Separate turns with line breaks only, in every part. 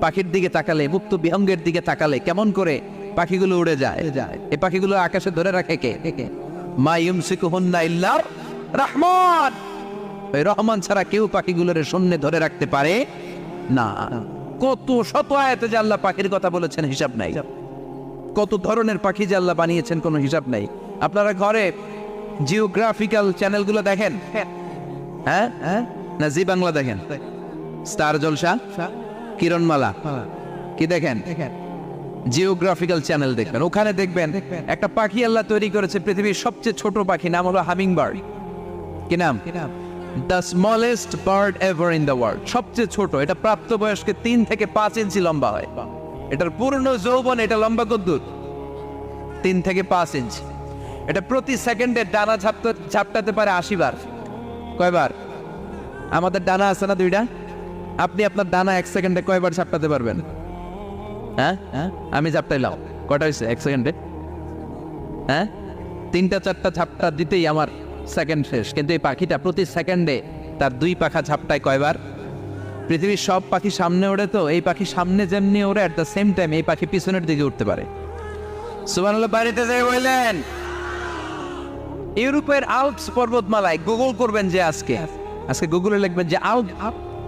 পাখির দিকে তাকালে, মুক্ত বিহঙ্গের দিকে তাকালে কেমন করে পাখিগুলো উড়ে যায়? এই পাখিগুলো আকাশে ধরে রাখে কে? রহমান। রহমান ছাড়া কেউ পাখিগুলোর শূন্যে ধরে রাখতে পারে না। কত শত আয়াতে যে আল্লাহ পাখির কথা বলেছেন, হিসাব নাই। কত ধরনের পাখি যে আল্লাহ বানিয়েছেন, কোনো হিসাব নাই। আপনারা ঘরে জিওগ্রাফিক্যাল চ্যানেলগুলো দেখেন? হ্যাঁ? হ্যাঁ? না জি বাংলা দেখেন? স্টার জলসা? কিরণমালা। কি দেখেন? জিওগ্রাফিক্যাল চ্যানেল দেখবেন। ওখানে দেখবেন একটা পাখি আল্লাহ তৈরি করেছে পৃথিবীর সবচেয়ে ছোট পাখি নাম হলো হামিং বার্ড কি নাম? The smallest bird ever in the world সবচেয়ে ছোট। এটা প্রাপ্তবয়স্কে তিন থেকে পাঁচ ইঞ্চি লম্বা হয়। এটার পূর্ণ যৌবন এটা লম্বা কদ্দুর। তিন থেকে পাঁচ ইঞ্চি। এটা প্রতি সেকেন্ডে ডানা ঝাপতে ঝাপটাতে পারে আশি বার। কয়বার? আমাদের ডানা আছে না দুইটা? আপনি আপনার ডানা এক সেকেন্ডে কয়বার ঝাপটাতে পারবেন? হ্যাঁ? হ্যাঁ? আমি ঝাপটাইলাম কয়টা হয়েছে? এক সেকেন্ডে? হ্যাঁ? তিনটা, চারটা ঝাপটা দিতেই আমার সেকেন্ড শেষ। কিন্তু এই পাখিটা প্রতি সেকেন্ডে তার দুই পাখা ঝাপটায় কয়বার? পৃথিবীর সব পাখি সামনে ওড়ে তো, এই পাখি সামনে যেমনি ওড়ে অ্যাট দ্য সেম টাইম এই পাখি পিছনের দিকে উঠতে পারে। বাড়িতে যাই বললেন, ইউরোপের আল্পস পর্বতমালায় গুগল করবেন যে আজকে। আজকে গুগলে লিখবেন যে আল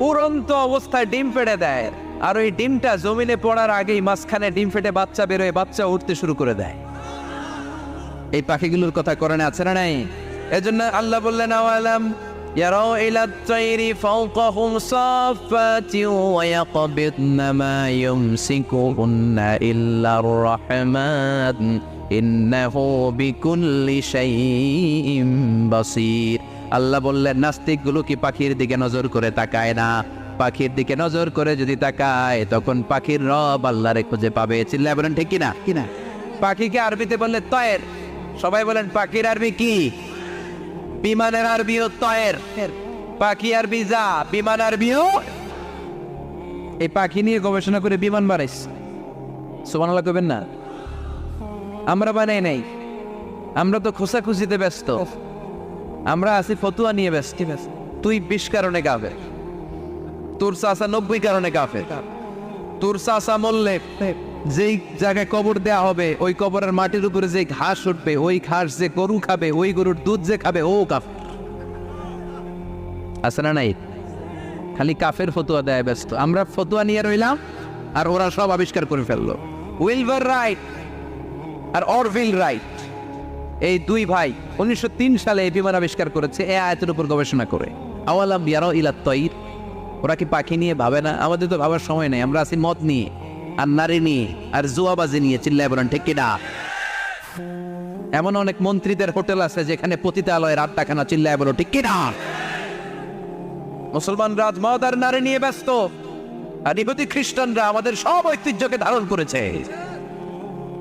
উড়ন্ত অবস্থায় ডিম ফেটে দেয়। আর ওই ডিমটা জমিনে পড়ার আগেই মাঝখানে ডিম ফেটে বাচ্চা বেরোয়, বাচ্চা উঠতে শুরু করে দেয়। এই পাখিগুলোর কথা কোরআনে আছে না নাই? এজন্য আল্লাহ বললেন, আওয়ালাম ইয়ারাও ইলা তাইরি ফাওকাহুম সাফাতি ওয়া ইয়াকবিদনা মা ইউমসিকুহুন্না ইল্লার রাহমান। ইন্নাহু বিকুল্লি শাইইন বাসীর। আল্লাহ বললেন নাস্তিকগুলো কি পাখির দিকে নজর করে তাকায় না? পাখির দিকে নজর করে যদি তাকায় তখন পাখির রব আল্লাহরে খুঁজে পাবে। চিল্লায় বলেন ঠিক কিনা? কিনা? পাখিকে আরবিতে বললে তয়ের। সবাই বলেন পাখির আরবি কি? বিমানের আরবিও তয়ের। পাখি আরবি যা বিমান আরবিও এই পাখি নিয়ে গবেষণা করে বিমান বাড়াইস সুবহানাল্লাহ কবেন না। আমরা বানাই নাই। আমরা তো খোসাখুচিতে ব্যস্ত। আমরা আছি ফতুয়া নিয়ে ব্যস্ত। তুই বিশ কারণে গাবে তোর চাষা নব্বই কারণে গাফে তোর চাষা মরলে যেই জায়গায় কবর দেয়া হবে, ওই কবরের মাটির উপরে যে ঘাস উঠবে, ওই ঘাস যে গরু খাবে, ওই গরুর দুধ যে খাবে, ও কাফ আছে না নাই? খালি কাফের ফতুয়া দেয় ব্যস্ত। আমরা ফতুয়া নিয়ে রইলাম, আর ওরা সব আবিষ্কার করে ফেলল। উইলভার রাইট আর অরভিল রাইট। এই দুই ভাই উনিশশো সালে এই বিমান আবিষ্কার করেছে, এ আয়তের উপর গবেষণা করে। আওয়ালাম ইয়ারো ইলা তৈর। ওরা কি পাখি নিয়ে ভাবে না? আমাদের তো ভাবার সময় নেই, আমরা আছি মদ নিয়ে, আর নারী নিয়ে, আর জুয়াবাজি নিয়ে, চিল্লায় বলেন, ঠিক কিনা? এমন অনেক মন্ত্রীদের হোটেল আছে যেখানে পতিতালয়ের আড্ডাখানা, চিল্লায় বলো, ঠিক কিনা? মুসলমান রাজ মদ আর নারী নিয়ে ব্যস্ত। আর ইহুদি খ্রিস্টানরা আমাদের সব ঐতিহ্যকে ধারণ করেছে।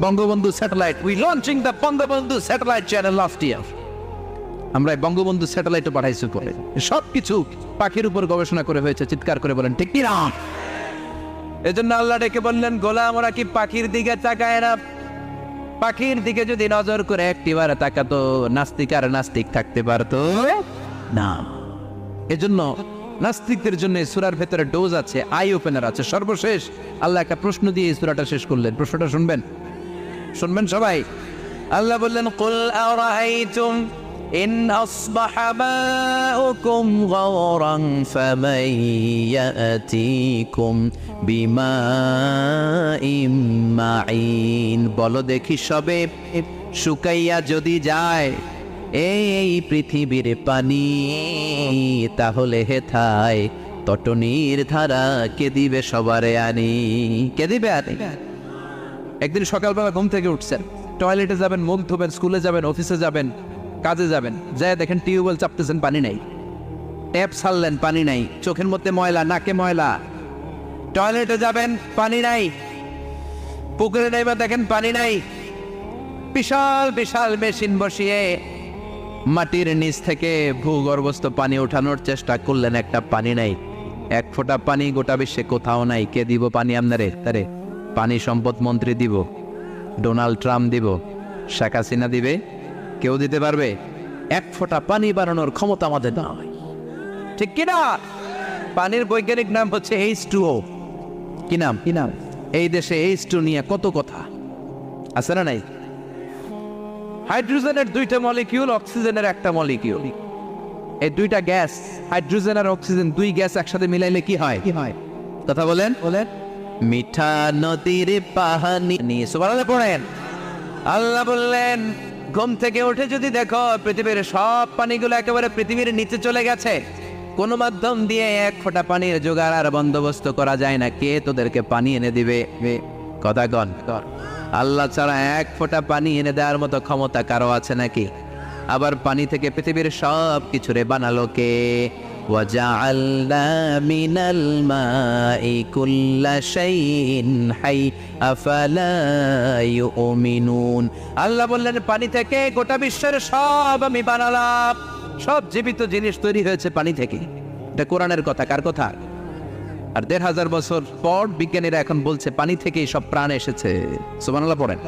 Bangabandhu satellite we launching the Bangabandhu satellite channel last year আমরা বঙ্গবন্ধু স্যাটেলাইটও পাঠাইছি পরে সব কিছু পাখির উপর গবেষণা করে হয়েছে, চিৎকার করে বলেন, ঠিক না? এজন্য আল্লাহ ডেকে বললেন গোলা আমরা কি পাখির দিকে তাকায় না? পাখির দিকে যদি নজর করে, একটিবার তাকাতো, নাস্তিক আর নাস্তিক থাকতে পারতো? না। এজন্য নাস্তিকদের জন্য সূরার ভেতরে ডোজ আছে, আই ওপেনার আছে। সর্বশেষ আল্লাহ একটা প্রশ্ন দিয়ে এই সূরাটা শেষ করলেন। প্রশ্নটা শুনবেন? শুনবেন সবাই। আল্লাহ বললেন, কুল আরাইতুম ইন আসবাহ মাউকুম গাওরান ফামান ইয়াতিকুম বিমাইম মাইন বলো দেখি সবে শুকাইয়া যদি যায় এই পৃথিবীর পানি, তাহলে হেথায় তটনির ধারা কে দিবে সবারে আনি? কে দিবে আনি? একদিন সকালবেলা ঘুম থেকে উঠছেন। টয়লেটে যাবেন, মুখ ধোবেন, স্কুলে যাবেন, অফিসে যাবেন, কাজে যাবেন। যায় দেখেন টিউবওয়েল চাপতেছেন, পানি নাই। ট্যাপ ছাড়লেন, পানি নাই। চোখের মধ্যে ময়লা, নাকে ময়লা। টয়লেটে যাবেন, পানি নাই। পুকুরে নেবে দেখেন, পানি নাই। বিশাল বিশাল মেশিন বসিয়ে মাটির নিচ থেকে ভূগর্ভস্থ পানি ওঠানোর চেষ্টা করলেন, একটা পানি নাই। এক ফোঁটা পানি গোটা বিশ্বে কোথাও নাই। কে দিব পানি আপনারে? তারে পানি সম্পদ মন্ত্রী দিব ডোনাল্ড ট্রাম্প দিব শেখ হাসিনা দিবে কেউ দিতে পারবে? এক ফোঁটা পানি বানানোর ক্ষমতা আমাদের নয় ঠিক কিনা পানির বৈজ্ঞানিক নাম হচ্ছে এইচ টু ও। কি নাম? কি নাম? এই দেশে এইচ টু নিয়ে কত কথা? আছে না নাই? হাইড্রোজেনের দুইটা মলিকিউল অক্সিজেনের একটা মলিকিউল। এই দুইটা গ্যাস হাইড্রোজেন আর অক্সিজেন দুই গ্যাস একসাথে মিলাইলে কি হয়? কি হয়? কথা বলেন। বলেন। মিঠা নদীর পাহানি পড়েন। আল্লাহ বললেন, ঘুম থেকে উঠে যদি দেখো পৃথিবীর সব পানিগুলো একেবারে পৃথিবীর নিচে চলে গেছে, কোন মাধ্যম দিয়ে এক ফোঁটা পানির জোগাড় আর বন্দোবস্ত করা যায় না। কে তোদেরকে পানি এনে দিবে? কথা কর আল্লাহ ছাড়া এক ফোঁটা পানি এনে দেওয়ার মতো ক্ষমতা কারও আছে নাকি? আবার পানি থেকে পৃথিবীর সব কিছু রে বানালো কে? وجعلنا من الماء كل شيء حي أفلا يؤمنون আল্লাহ বললেন পানি থেকে গোটা বিশ্বের সব আমি বানালাম সব জীবিত জিনিস তৈরি হয়েছে পানি থেকে এটা কোরআনের কথা কার কথা আর দেড় হাজার বছর পর বিজ্ঞানীরা এখন বলছে পানি থেকেই সব প্রাণ এসেছে সুবহানাল্লাহ পড়েন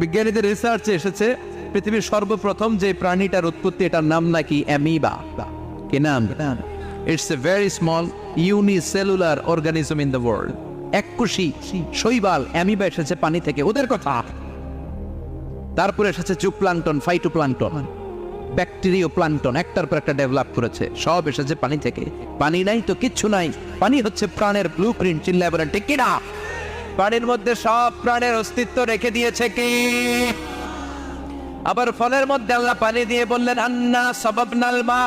বিজ্ঞানীদের রিসার্চে এসেছে পৃথিবীর সর্বপ্রথম যে প্রাণীটার উৎপত্তি এটার নাম নাকি অ্যামিবা কি it's a very small unicellular organism in the world এককুশি শৈবাল অ্যামিবা এসেছে পানি থেকে, ওদের কথা। তারপরে এসেছে জুপ্লান্টন ফাইটোপ্লান্টন ব্যাকটেরিও প্লান্টন একটার পর একটা ডেভেলপ করেছে। সব এসেছে পানি থেকে। পানি নাই তো কিচ্ছু নাই। পানি হচ্ছে প্রাণের ব্লু প্রিন্ট চিল্লা বলেন ঠিক কিনা পানির মধ্যে সব প্রাণের অস্তিত্ব রেখে দিয়েছে কি? আবার ফলের মধ্যে আল্লাহ পানি দিয়ে বললেন, আন্না সবাবনাল মা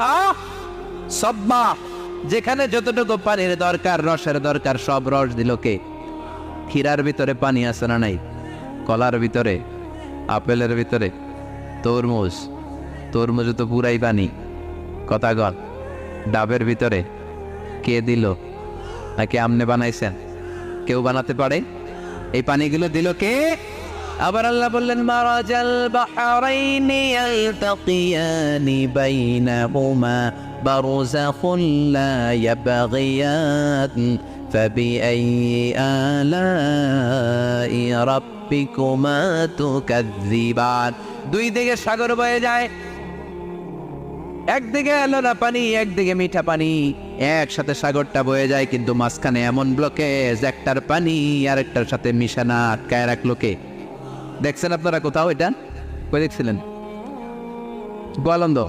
সব্বা যেখানে যতটুকু পানির দরকার, রসের দরকার, সব রস দিল কে? ক্ষীরার ভিতরে পানি আছে না নাই? কলার ভিতরে? আপেলের ভিতরে? তরমুজ? তরমুজ তো পুরাই পানি। কথা গল ডাবের ভিতরে? কে দিল? নাকি আমনে বানাইছেন? কেউ বানাতে পারে? এই পানিগুলো দিল কে? আবার আল্লাহ বললেন, মারাজাল বাহরাইনি ইয়ালতাকিয়ানি বাইনাহুমা। বারযাখুন লা ইয়াবগিয়ান فبأي آلاء ربكما تكذبان দুই দিকে সাগর বয়ে যায় একদিকে এলো না পানি একদিকে মিঠা পানি একসাথে সাগরটা বয়ে যায় কিন্তু মাঝখানে এমন ব্লকেজ একটার পানি আর একটার সাথে মিশানা আটকায় রাখলো কে দেখছেন আপনারা কোথাও এটা কই দেখছিলেন গোয়ালন্দ